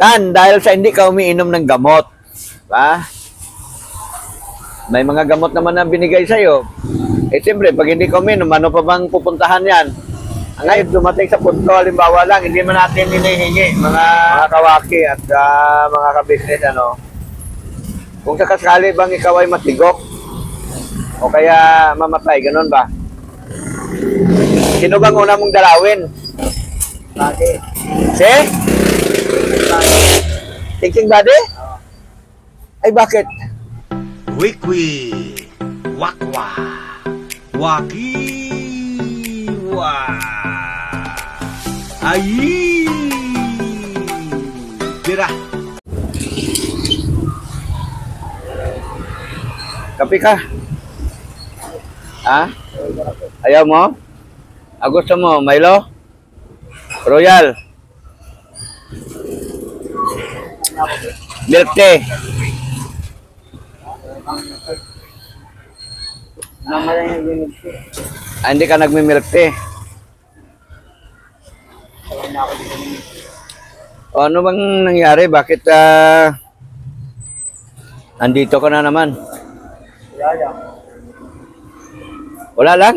Tan, dahil sa hindi ka umiinom ng gamot. Ba? May mga gamot naman na binigay sa'yo. Eh, siyempre, pag hindi ka uminom, ano pa bang pupuntahan yan? Ngayon, dumating sa punto, halimbawa lang, hindi man natin hinihingi, mga, mga kawaki at ah, mga kabisnes, ano, kung sakasakali bang ikaw ay matigok, o kaya mamatay, ganun ba? Sino bang una mong dalawin? Bakit? Si? Thinking body? Ay, bakit? Wikwi, wakwa, wakiwa, ayi, tira. Kape ka? Ha? Ayaw mo? Ah, gusto mo? Milo? Royal? Milk tea? Ah, hindi ka nagmi-milk tea? O ano bang nangyari? Bakit ah andito ka na naman? Wala lang?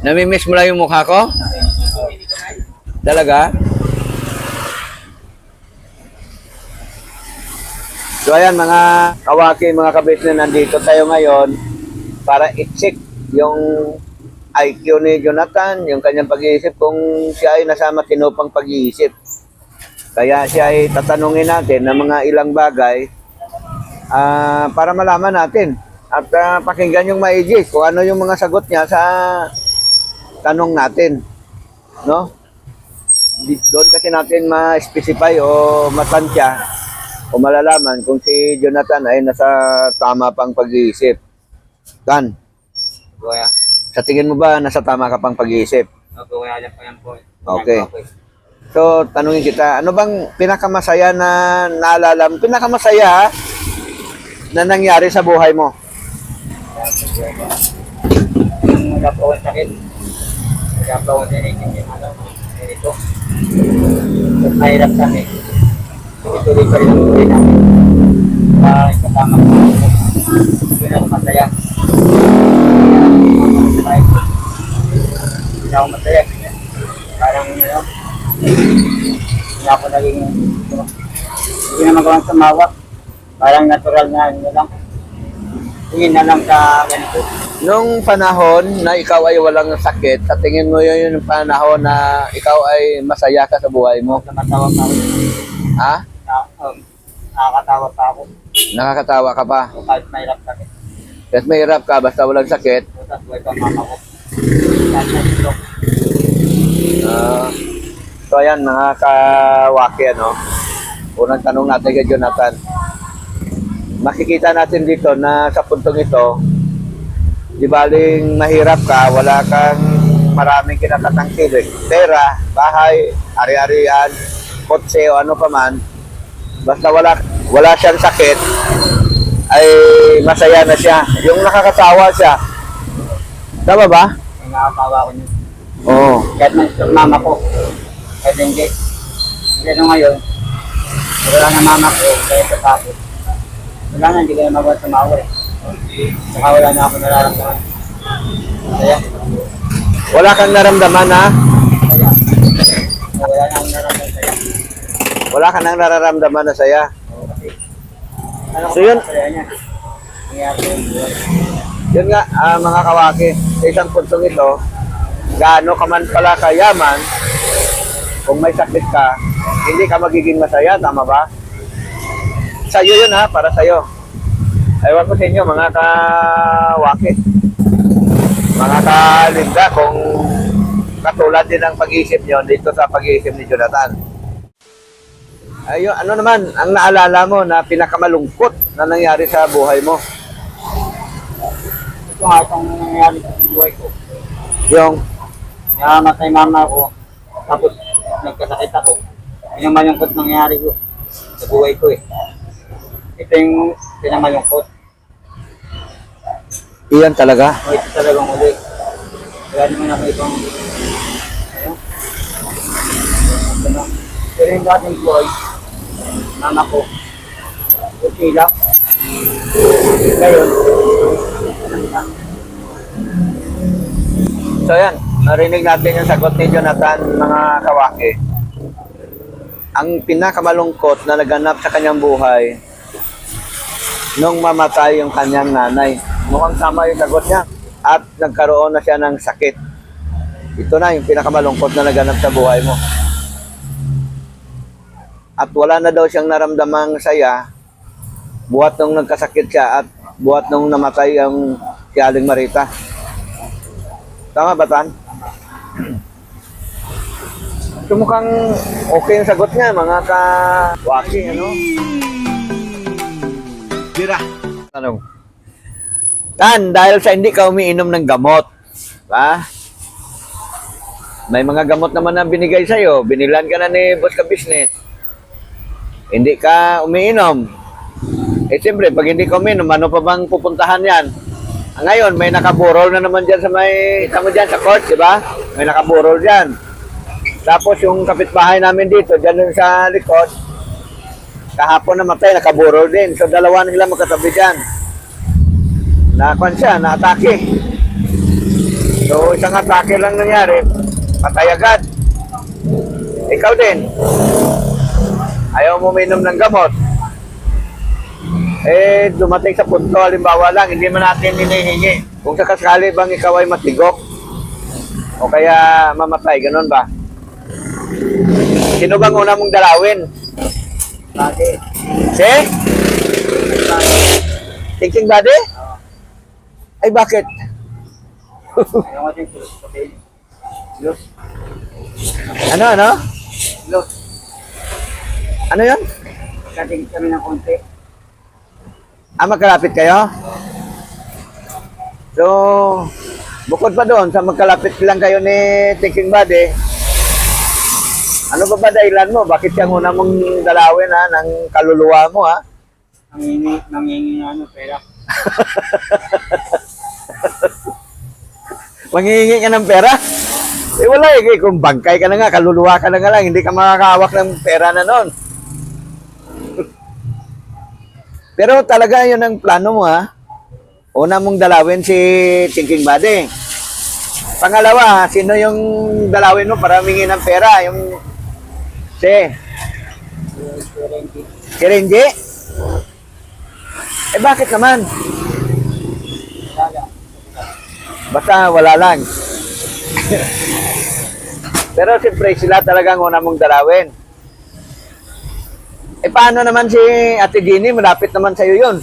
Namimiss mo lang yung mukha ko? Talaga? So ayan mga kawaki, mga kabis na nandito tayo ngayon para i-check yung IQ ni Jonathan, yung kanyang pag-iisip kung siya ay nasa matinupang pag-iisip. Kaya siya ay tatanungin natin ng mga ilang bagay ah, para malaman natin at ah, pakinggan yung maigi kung ano yung mga sagot niya sa tanong natin. No? Doon kasi natin ma-specify o matansya o malalaman kung si Jonathan ay nasa tama pang pag-iisip. Kan, Kuya. sa tingin mo ba nasa tama ka pang pag-iisip? Opo, kaya alam ko yan po. Okay. So, tanungin kita, ano bang pinakamasaya na naalala mo? Pinakamasaya na nangyari sa buhay mo? Wala po akong sakit. Wala po akong tinitin yung ano. Ganito. Mahirap kami. Tuloy-tuloy pa rin ang buhay namin. Ah, kasama ko. Yun ang masaya. Hindi ako masaya. Parang ano. Hindi ako naging hindi na magawang sumawak. Parang natural na ano lang. Tingin na lang sa ganito. Nung panahon na ikaw ay walang sakit, sa tingin mo yun yung panahon na ikaw ay masaya ka sa buhay mo? Nakatawa pa ako. Ha? Na- nakakatawa pa ako. Nakakatawa ka pa. So, kahit mahirap kami. Kahit mahirap ka, basta walang sakit. Buhay pa mama ko. Ah, so ayan, mga kawaki, ano? Unang tanong natin kay Jonathan. Makikita natin dito na sa puntong ito, di baling mahirap ka, wala kang maraming kinakatangkilik. Pera, bahay, ari-arian, kotse o ano pa man, basta wala, wala siyang sakit, ay masaya na siya. Yung nakakatawa siya. Tama ba? May nakakawa ko niya. Oo. Kahit na stroke mama ko. Kahit hindi. Pero ngayon, wala na mama ko. Kaya sa tapos. Wala na, hindi ko na magawa tumawa eh. Saka wala na ako nararamdaman. Kaya, Wala kang naramdaman ha? Wala ka nang nararamdaman na saya. Ano So, yun- buhay. Yun nga, ah, mga kawaki, sa isang puntong ito, gaano ka man pala kayaman, kung may sakit ka, hindi ka magiging masaya, tama ba? Sa'yo yun ha, para sa'yo. Ewan ko sa inyo, mga kawaki. Mga kalinda, kung katulad din ang pag-iisip nyo dito sa pag-iisip ni Jonathan. Ayun, ano naman, ang naalala mo na pinakamalungkot na nangyari sa buhay mo? Ito nga itong nangyari sa buhay ko. Yung Nakamatay mama ko. Tapos nagkasakit ako. Yun ang malungkot nangyari ko sa buhay ko eh. Ito yung pinamalungkot. Iyan talaga. O ito talagang uli. Wala naman ako. Ano? Ano? Pero yung dating buhay, mama ko. Okay lang. Ngayon, So yan, narinig natin yung sagot ni Jonathan, mga kawaki. Ang pinakamalungkot na naganap sa kanyang buhay, nung mamatay yung kanyang nanay. Mukhang tama yung sagot niya. At nagkaroon na siya ng sakit. Ito na yung pinakamalungkot na naganap sa buhay mo. At wala na daw siyang naramdamang saya buhat nung nagkasakit siya at buhat nung namatay ang si Aling Marita. Tama ba, Tan? So mukhang okay yung sagot niya, mga ka-waki, ano? Tira. Tanong. Tan, dahil sa hindi ka umiinom ng gamot, ba? May mga gamot naman na binigay sa'yo, binilan ka na ni Boss ka Business. Hindi ka umiinom. Eh siyempre, pag hindi ka umiinom, ano pa bang pupuntahan yan? Ah, Ngayon, may nakaburol na naman dyan sa may, tamo dyan sa court, di ba? May nakaburol dyan. Tapos yung kapitbahay namin dito, dyan sa likod, kahapon namatay, nakaburol din. So dalawa na sila magkatabi dyan. Nakuan siya, na-atake. So isang atake lang nangyari, patay agad. Ikaw din. Ayaw mo minom ng gamot. Eh, dumating sa punto, halimbawa lang, hindi man natin hinihingi. Kung sakasakali bang ikaw ay matigok, o kaya mamatay, ganun ba? Sino bang una mong dalawin? bakit? Si? Thinking body? Ay, bakit? Ano, ano? Ano yun? Kating kami ng konti. Ah, magkalapit kayo? So, bukod pa doon, sa magkalapit lang kayo ni Thinking Body, ano ba ba dahilan mo? Bakit siya una mong dalawin ha, ng kaluluwa mo ha? Nangingi, nangingi na ano, pera. Mangingi ka ng pera? Eh wala eh, kung bangkay ka na nga, kaluluwa ka na nga lang, hindi ka makakahawak ng pera na nun. Pero talaga yun ang plano mo ha. Una mong dalawin si Thinking Body. Pangalawa, sino yung dalawin mo para humingi ng pera? Yung si, si Renji? Eh bakit naman? Basta wala lang. Pero siyempre sila talagang una mong dalawin. Eh paano naman si Ate Ginny? Malapit naman sa'yo yun.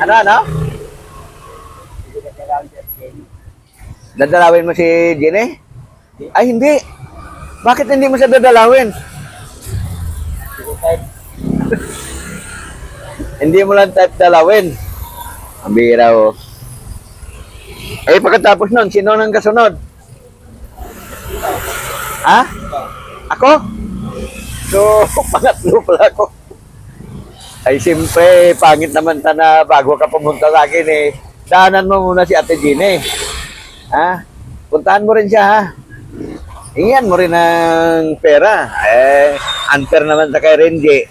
Ano, ano? Dadalawin mo si Ginny? Ay, hindi. Bakit hindi mo siya dadalawin? Hindi mo lang type dalawin. Ang bira oh. Eh, pagkatapos nun, sino nang kasunod? Ha? Ako? So, pangatlo pala ako. Ay, siyempre, pangit naman ta na bago ka pumunta sa akin eh. Daanan mo muna si Ate Gine. Ha? Puntahan mo rin siya ha. Hingian mo rin ng pera. Eh, unfair naman sa kay Renji.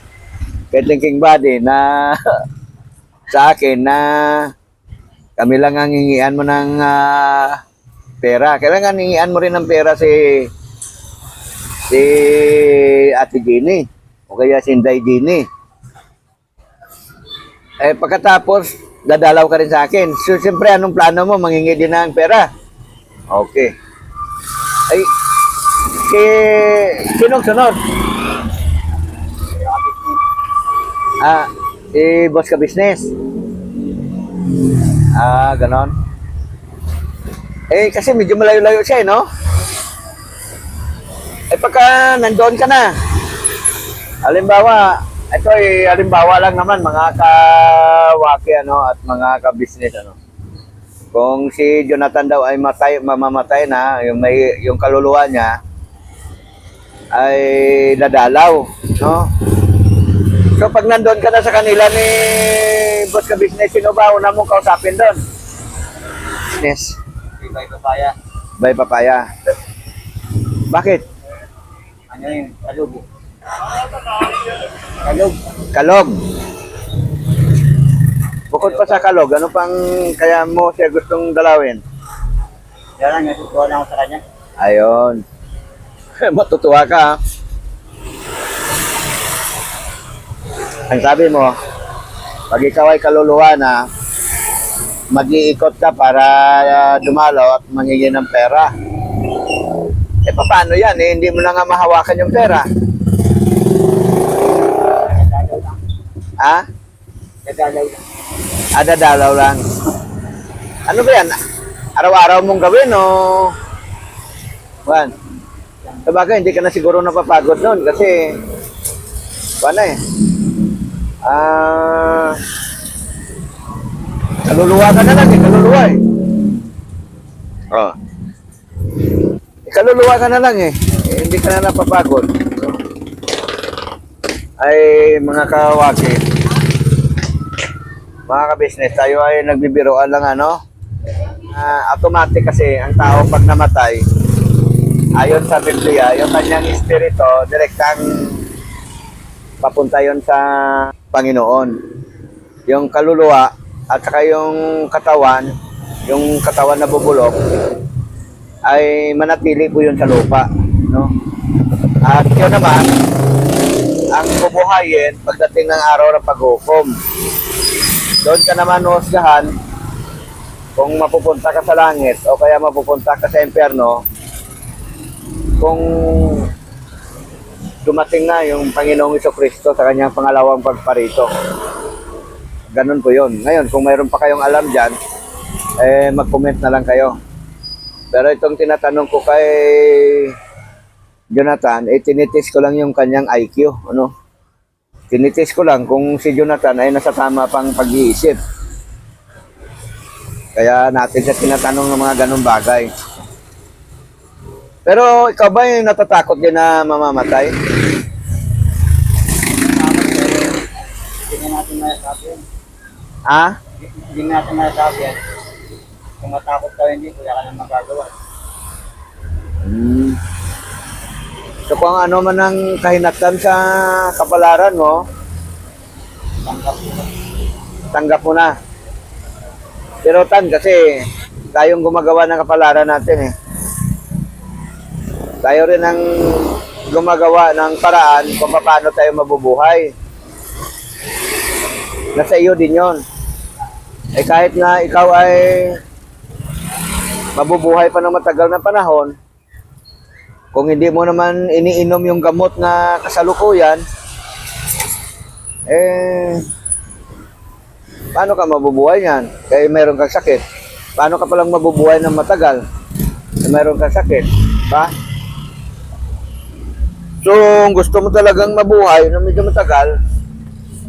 Kay Thinking Body na sa akin na kami lang ang hingian mo ng ah, pera. Kailangan hingian mo rin ng pera si si Ate Ginny o kaya si Inday Ginny. Eh, pagkatapos, dadalaw ka rin sa akin. So, siyempre, anong plano mo? Mangingi din ng pera? Okay. Ay, kay, sinong sunod? Ah, si boss ka business. Ah, ganon. Eh, kasi medyo malayo-layo siya, eh, no? Eh, pagka nandoon ka na, halimbawa, ito ay halimbawa lang naman, mga kawaki, ano, at mga ka-business, ano. Kung si Jonathan daw ay matay, mamamatay na, yung, may, yung kaluluwa niya, ay dadalaw, no? So pag nandun ka na sa kanila ni Boss ka business, sino ba una mong kausapin doon? Business. Bay Papaya. Bay papaya. Bakit? Ano yun? Kalug. Kalug. Kalog. Bukod pa sa kalog, ano pang kaya mo siya gustong dalawin? Yan lang, natutuwa lang ako sa kanya. Ayon. Matutuwa ka. ha? Ang sabi mo, pag ikaw ay kaluluwa na, mag-iikot ka para ah, dumalaw at mangingi ng pera. Eh, paano yan? Eh, hindi mo na nga mahawakan yung pera. Dadalaw. Ha? Dadalaw lang. Ada dalaw lang. Ano ba yan? Araw-araw mong gawin o... Juan? Sabagay, hindi ka na siguro napapagod nun kasi... Paano eh? Ah... kaluluwa ka na lang eh, kaluluwa eh. Oh. Kaluluwa ka na lang eh. eh hindi ka na napapagod. Ay, mga kawaki, mga ka-business, tayo ay nagbibiroan lang ano. Ah, automatic kasi ang tao pag namatay, ayon sa Biblia, yung kanyang espiritu, direktang papunta yon sa Panginoon. Yung kaluluwa at saka yung katawan, yung katawan na bubulok, ay manatili po yun sa lupa. No? At yun naman, ang bubuhayin pagdating ng araw ng paghukom. Doon ka naman husgahan kung mapupunta ka sa langit o kaya mapupunta ka sa impyerno kung dumating na yung Panginoong Iso Kristo sa kanyang pangalawang pagparito. Ganun po yun. Ngayon, kung mayroon pa kayong alam dyan, eh, mag-comment na lang kayo. Pero itong tinatanong ko kay Jonathan, eh, tinitis ko lang yung kanyang IQ. Ano? Tinitis ko lang kung si Jonathan ay nasa tama pang pag-iisip. Kaya natin siya tinatanong ng mga ganong bagay. Pero ikaw ba yung natatakot din na mamamatay? Hindi na natin masasabi yun. Ha? Hindi na natin masasabi yan. Kung matakot ka hindi, wala ka nang magagawa. Hmm. So kung ano man ang kahinatnan sa kapalaran mo, Tanggap mo. tanggap mo na. Pero tan kasi tayong gumagawa ng kapalaran natin eh. Tayo rin ang gumagawa ng paraan kung paano tayo mabubuhay. Nasa iyo din yon. Eh kahit na ikaw ay mabubuhay pa ng matagal na panahon, kung hindi mo naman iniinom yung gamot na kasalukuyan, eh, paano ka mabubuhay niyan? Kaya meron kang sakit. Paano ka palang mabubuhay ng matagal? Kaya meron kang sakit. Ba? So, kung gusto mo talagang mabuhay na medyo matagal,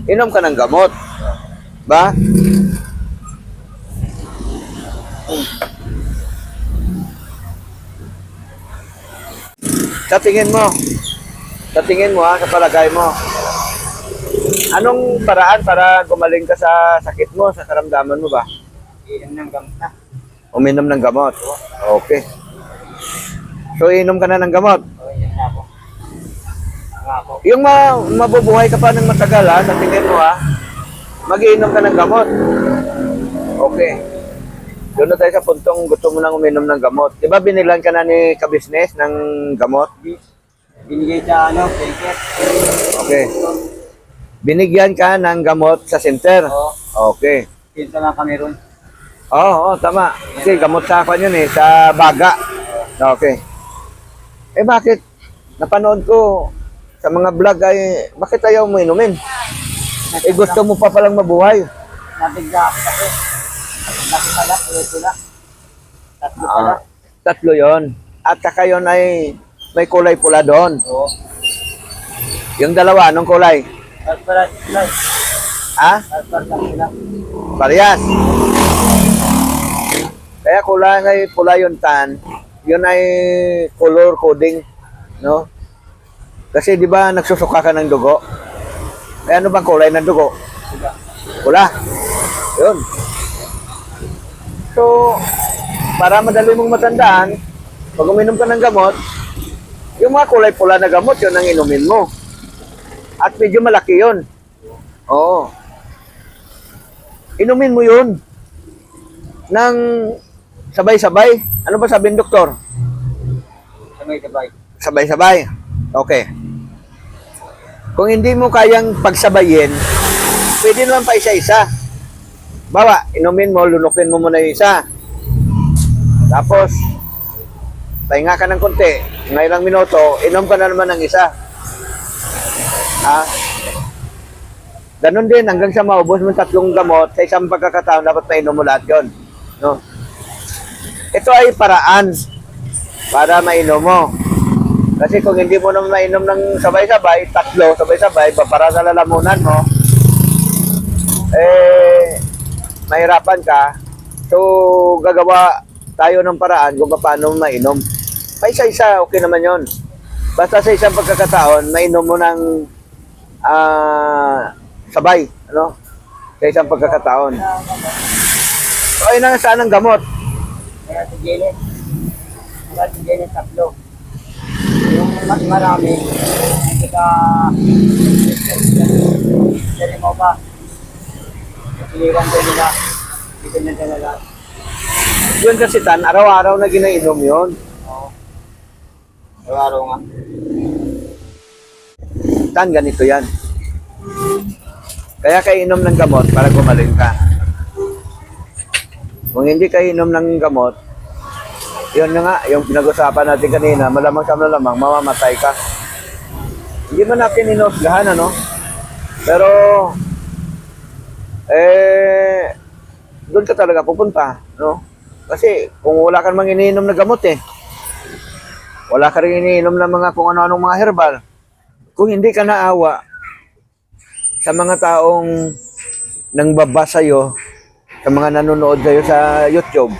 inom ka ng gamot. Ba? Sa tingin mo, sa tingin mo ha, sa palagay mo, anong paraan para gumaling ka sa sakit mo, sa karamdaman mo ba? Iyan ng gamot na. Uminom ng gamot. Okay. So, inom ka na ng gamot. O, yan na ako. Yung ma mabubuhay ka pa ng matagal ha, sa tingin mo ha, mag-iinom ka ng gamot. Okay. Doon na tayo sa puntong gusto mo nang uminom ng gamot. Di ba binilan ka na ni kabisnes ng gamot? Bi- Binigay sa ano, blanket. Okay. Binigyan ka ng gamot sa center. Oo. Okay. Pinta lang kami ron. Oo, oo, tama. Kasi gamot sa akin yun eh, sa baga. Okay. Eh bakit? Napanood ko sa mga vlog ay, bakit ayaw mo inumin? Eh gusto mo pa palang mabuhay. Nabigla ako kasi. Laki pala, ko lang. Tatlo pala. Ah, tatlo yon. At saka yun ay may kulay pula doon. Oo. Yung dalawa, anong kulay? Alparas, alparas. Ha? Alparas lang. Parehas. Kaya kulay ay pula yung tan, yun ay color coding, no? Kasi di ba nagsusuka ka ng dugo? Eh ano bang kulay ng dugo? Sila. Pula. Yun. So, para madali mong matandaan, pag uminom ka ng gamot, yung mga kulay pula na gamot, yun ang inumin mo. At medyo malaki yun. Oo. Inumin mo yun ng sabay-sabay. Ano ba sabi ng doktor? Sa may sabay. Sabay-sabay. Okay. Kung hindi mo kayang pagsabayin, pwede naman pa isa-isa. Bawa, inumin mo, lunukin mo muna yung isa. Tapos, pahinga ka ng konti. Ng ilang minuto, inom ka na naman ng isa. Ha? Ganon din, hanggang sa maubos mo tatlong gamot, sa isang pagkakataon, dapat mainom mo lahat yun. No? Ito ay paraan para mainom mo. Kasi kung hindi mo naman mainom ng sabay-sabay, tatlo, sabay-sabay, pa- para sa lalamunan mo, eh, mahirapan ka. So, gagawa tayo ng paraan kung paano mainom. Pa isa-isa, okay naman yon. Basta sa isang pagkakataon, mainom mo ng ah, sabay, ano? Sa isang pagkakataon. So, ayun na saan ang gamot. Kaya si Jenny. Kaya si Jenny tatlo. Yung mas marami, hindi ka... Dali mo ba? Siliwan ko nila. Hindi ko na dala Yun kasi tan, araw-araw na ginainom yun. Oo. Araw-araw nga. Tan, ganito yan. Kaya kayo inom ng gamot para gumaling ka. Kung hindi kayo inom ng gamot, yun na nga, yung pinag-usapan natin kanina, malamang sa malamang, mamamatay ka. Hindi man natin inusgahan, ano? Pero, eh, doon ka talaga pupunta, no? Kasi, kung wala ka namang iniinom na gamot, eh, wala ka rin iniinom ng mga kung ano-anong mga herbal, kung hindi ka naawa sa mga taong nang baba sa'yo, sa mga nanonood sa'yo sa YouTube,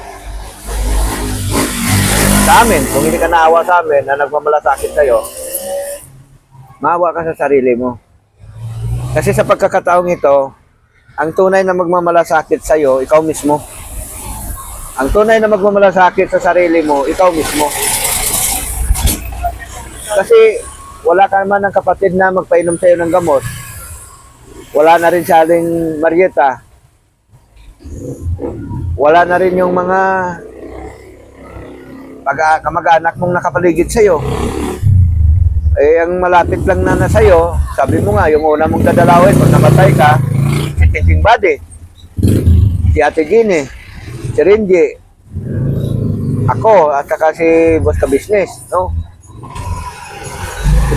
sa amin, kung hindi ka naawa sa amin na nagmamalasakit sa'yo, maawa ka sa sarili mo. Kasi sa pagkakataong ito, ang tunay na magmamalasakit sa'yo, ikaw mismo. Ang tunay na magmamalasakit sa sarili mo, ikaw mismo. Kasi wala ka naman ng kapatid na magpainom sa'yo ng gamot. Wala na rin si Aling Marieta. Wala na rin yung mga pag kamag-anak mong nakapaligid sa'yo. Eh, ang malapit lang na na sa'yo, sabi mo nga, yung una mong dadalawin, pag namatay ka, si Thinking Body, si Ate Gini, si Renji, ako, at saka si Boss Ka Business, no?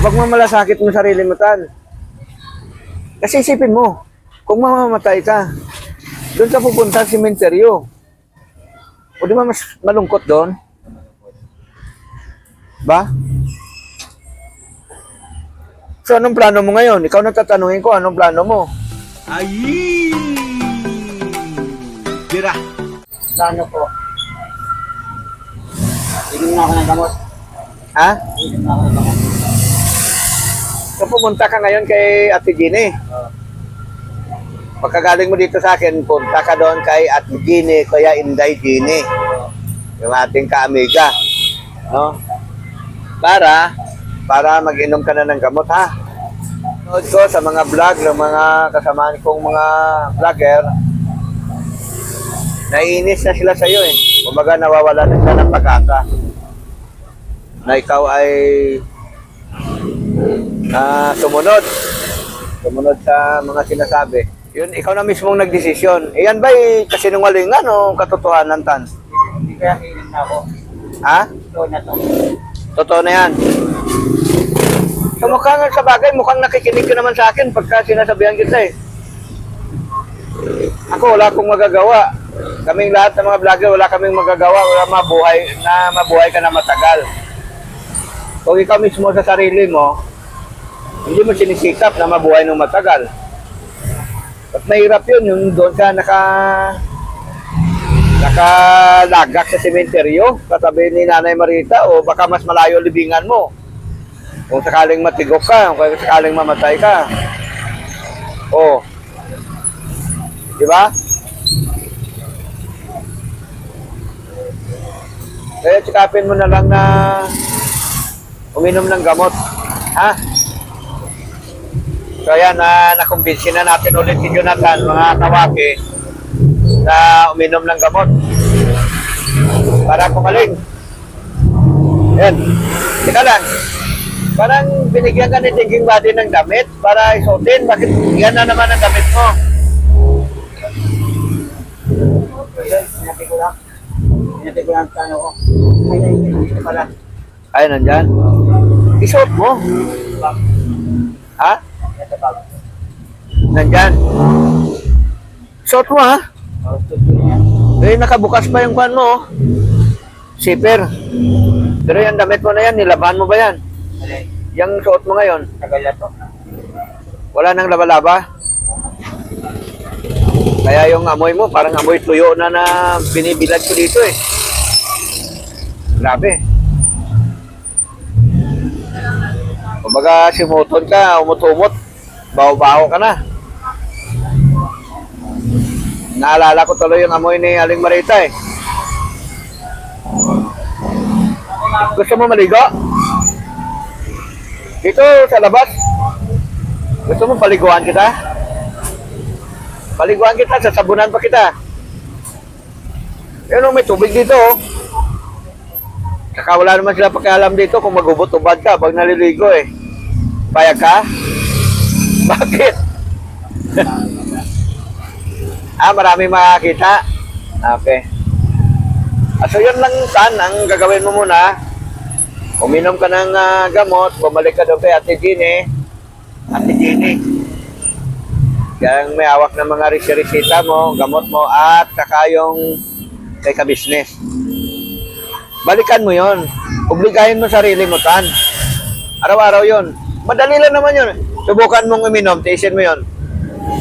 Ipag mamalasakit mo sarili mo tan. Kasi isipin mo, kung mamamatay ka, doon ka pupunta sa sementeryo. O di ba mas malungkot doon? Ba? So anong plano mo ngayon? Ikaw na tatanungin ko, anong plano mo? Ay! Tira! Plano ko. Inom na ako ng gamot. Ha? Inom na ako ng gamot. So pumunta ka ngayon kay Ate Gini. Oo. Pagkagaling mo dito sa akin, punta ka doon kay Ate Gini, kaya Inday Gini. Yung ating kaamiga. No? Para, para mag-inom ka na ng gamot, ha? Nood ko sa mga vlog ng mga kasamaan kong mga vlogger, naiinis na sila sa'yo eh. Kumbaga nawawala na sila ng pag-asa. Na ikaw ay ah sumunod. Sumunod sa mga sinasabi. Yun, ikaw na mismong nagdesisyon. Eh, yan ba eh, kasinungalingan o katotohanan, Tan? Hindi kaya inom na ako. Ha? Ito na to. Totoo na yan. So mukhang sa bagay, mukhang nakikinig ka naman sa akin pagka sinasabihan kita eh. Ako, wala akong magagawa. Kaming lahat ng mga vlogger, wala kaming magagawa, wala mabuhay, na mabuhay ka na matagal. Kung ikaw mismo sa sarili mo, hindi mo sinisikap na mabuhay ng matagal. At mahirap yun, yung doon ka naka nakalagak sa sementeryo, katabi ni Nanay Marita, o baka mas malayo libingan mo. Kung sakaling matigok ka, kung sakaling mamatay ka. O. Di ba? Kaya tsikapin mo na lang na uminom ng gamot. Ha? So ayan, na nakumbinsi na natin ulit si Jonathan, mga kawaki, na uminom ng gamot. Para kumaling. Yan. Teka lang. Parang binigyan ka ni Thinking Body ng damit para isuotin. Bakit yan na naman ang damit mo? Sinabi ko ko lang sa ano ko. Ay, ito pala. Ay, nandyan. Isuot mo. Ha? Nandyan. Isuot mo ha? Eh, nakabukas pa yung kwan mo. oh. Zipper. Pero yung damit mo na yan, nilaban mo ba yan? Alay, Yung suot mo ngayon, tagal na to. wala nang laba-laba. Kaya yung amoy mo, parang amoy tuyo na na binibilad ko dito eh. Grabe. Kumbaga simuton ka, umutumot, baho-baho ka na. Naalala ko tuloy yung amoy ni Aling Marita eh. Gusto mo maligo? Dito sa labas. Gusto mo paliguan kita? Paliguan kita, sasabunan pa kita. Yan oh, may tubig dito oh. Saka wala naman sila pakialam dito kung magubot-ubad ka pag naliligo eh. Payag ka? Bakit? ah, marami makakita? Okay. Ah, so yun lang san, ang gagawin mo muna. Uminom ka ng ah, gamot, bumalik ka doon kay Ate Jeannie. Ate Jeannie. Yang may hawak ng mga resita mo, gamot mo, at saka yung kay ka-business. Balikan mo yon. Obligahin mo sarili mo, tan. Araw-araw yon. Madali lang naman yun. Subukan mong uminom, tiisin mo yon.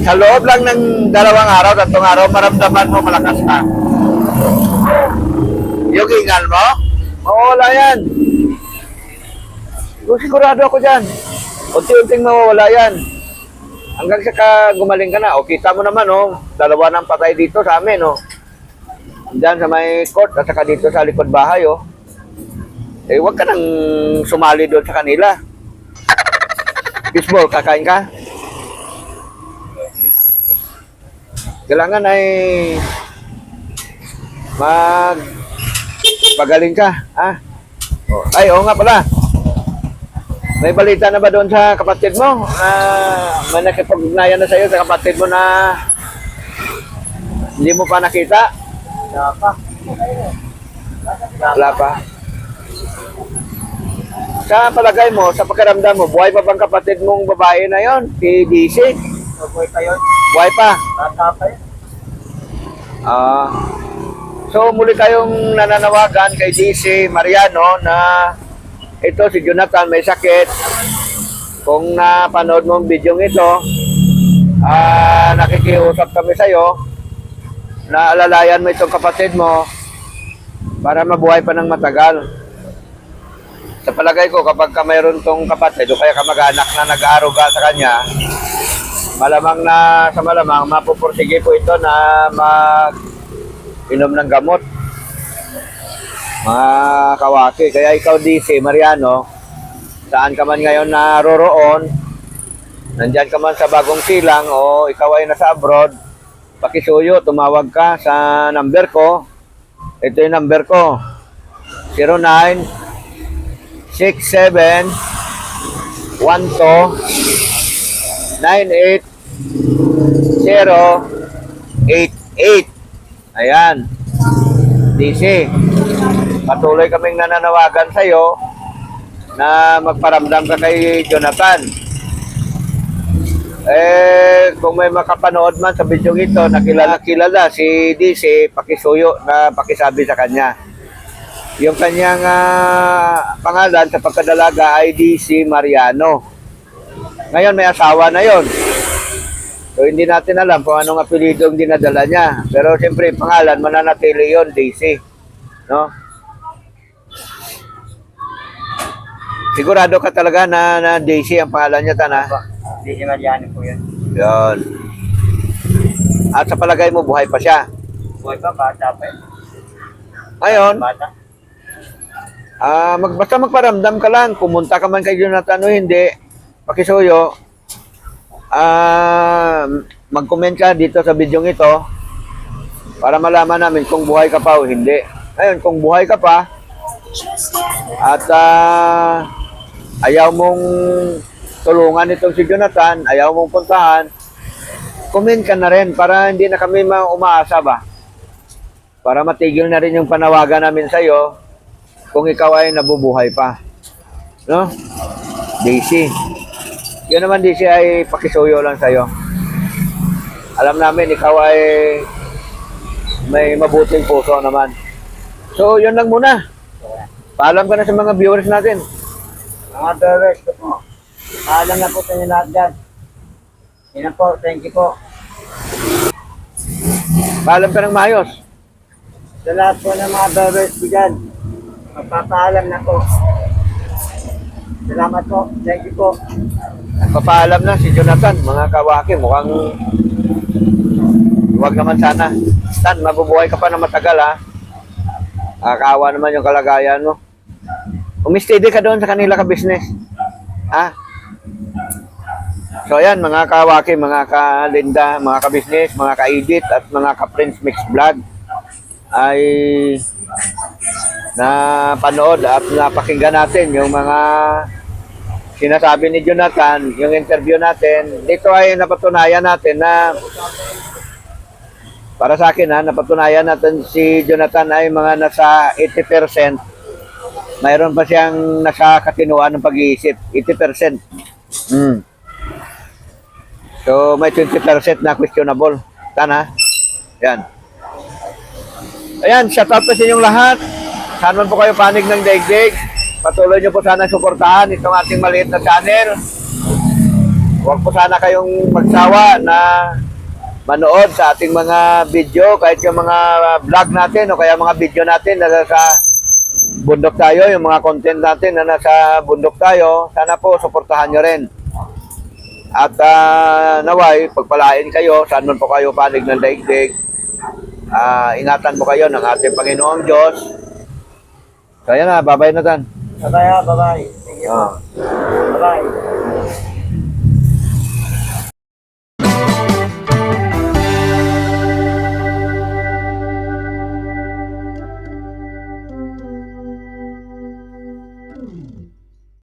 Sa loob lang ng dalawang araw, tatlong araw, maramdaman mo malakas ka. Yung ingal mo, mawawala yan. Sigurado ako dyan. Unti-unting mawawala yan. Hanggang sa gumaling ka na. O kita mo naman, oh, dalawa ng patay dito sa amin, oh. Diyan sa may court at saka dito sa likod bahay, oh. Eh, huwag ka nang sumali doon sa kanila. Baseball, kakain ka? Kailangan ay mag pagaling ka, ha? Oh, Ay, oo nga pala. May balita na ba doon sa kapatid mo? Na may nakipag-ugnayan na sa'yo sa kapatid mo na hindi mo pa nakita? Wala pa. Wala pa. Sa palagay mo, sa pakiramdam mo, buhay pa bang kapatid mong babae na yon? Si DC? Mabuhay pa yun. Buhay pa. Bata pa yun. Ah. so muli tayong nananawagan kay DC Mariano na ito si Jonathan may sakit. Kung napanood mo ang video ito, ah nakikiusap kami sa iyo na alalayan mo itong kapatid mo para mabuhay pa ng matagal. Sa palagay ko, kapag ka mayroon tong kapatid o kaya kamag-anak na nag-aaruga sa kanya, malamang na sa malamang mapupursige po ito na mag inom ng gamot mga kawaki kaya ikaw DC Mariano saan ka man ngayon naroroon nandyan ka man sa bagong silang o ikaw ay nasa abroad pakisuyo tumawag ka sa number ko ito yung number ko 09 67 12 98 088. Ayan. DC. Patuloy kaming nananawagan sa iyo na magparamdam ka kay Jonathan. Eh, kung may makapanood man sa video ito, nakilala kilala si DC, pakisuyo na pakisabi sa kanya. Yung kanyang ah, pangalan sa pagkadalaga ay DC Mariano. Ngayon may asawa na yon. So hindi natin alam kung anong apelido ang dinadala niya. Pero siyempre pangalan mananatili yon DC. No? Sigurado ka talaga na, na DC ang pangalan niya tana. Si Mariano po yun. Yon. At sa palagay mo buhay pa siya. Buhay pa, bata pa yun. Ngayon, Bata. Ah, mag, basta magparamdam ka lang. Pumunta ka man kay Jonathan o hindi, pakisuyo. Ah, mag-comment ka dito sa video ito para malaman namin kung buhay ka pa o hindi. Ngayon, kung buhay ka pa at ah, ayaw mong tulungan itong si Jonathan, ayaw mong puntahan, comment ka na rin para hindi na kami ma- umaasa ba? Para matigil na rin yung panawagan namin sa iyo kung ikaw ay nabubuhay pa. No? Daisy. Yun naman Daisy ay pakisuyo lang sa iyo. Alam namin ikaw ay may mabuting puso naman. So, yun lang muna. Paalam ka na sa mga viewers natin. Mga viewers ko po. Paalam na po sa inyo lahat dyan. Na po. Thank you po. Paalam ka ng maayos. Sa lahat po ng mga viewers ko dyan. Magpapaalam na po. Salamat po. Thank you po. Papaalam na si Jonathan, mga kawaki, mukhang huwag naman sana. Stan, mabubuhay ka pa na matagal ha. Akaawa naman yung kalagayan mo. Umisteady ka doon sa kanila ka business. Ha? So ayan, mga kawaki, mga kalinda, mga ka-business, mga ka-edit at mga ka-Prince Mix Vlog ay napanood at napakinggan natin yung mga sinasabi ni Jonathan, yung interview natin, dito ay napatunayan natin na para sa akin ha, napatunayan natin si Jonathan ay mga nasa 80%. Mayroon pa siyang nasa katinuan ng pag-iisip, 80%. Mm. So may 20% na questionable. Tana. Yan. Ayan, shout out po sa inyong lahat. Saan man po kayo panig ng daigdig. Patuloy niyo po sana suportahan itong ating maliit na channel. Huwag po sana kayong magsawa na manood sa ating mga video, kahit yung mga vlog natin o kaya mga video natin na nasa bundok tayo, yung mga content natin na nasa bundok tayo, sana po suportahan nyo rin. At ah, naway, pagpalain kayo, saan man po kayo panig ng daigdig. Ah, ingatan po kayo ng ating Panginoong Diyos. So, ayan na, babay na tan. Bye-bye. ah, Bye-bye. Thank you. Ah. Bye-bye.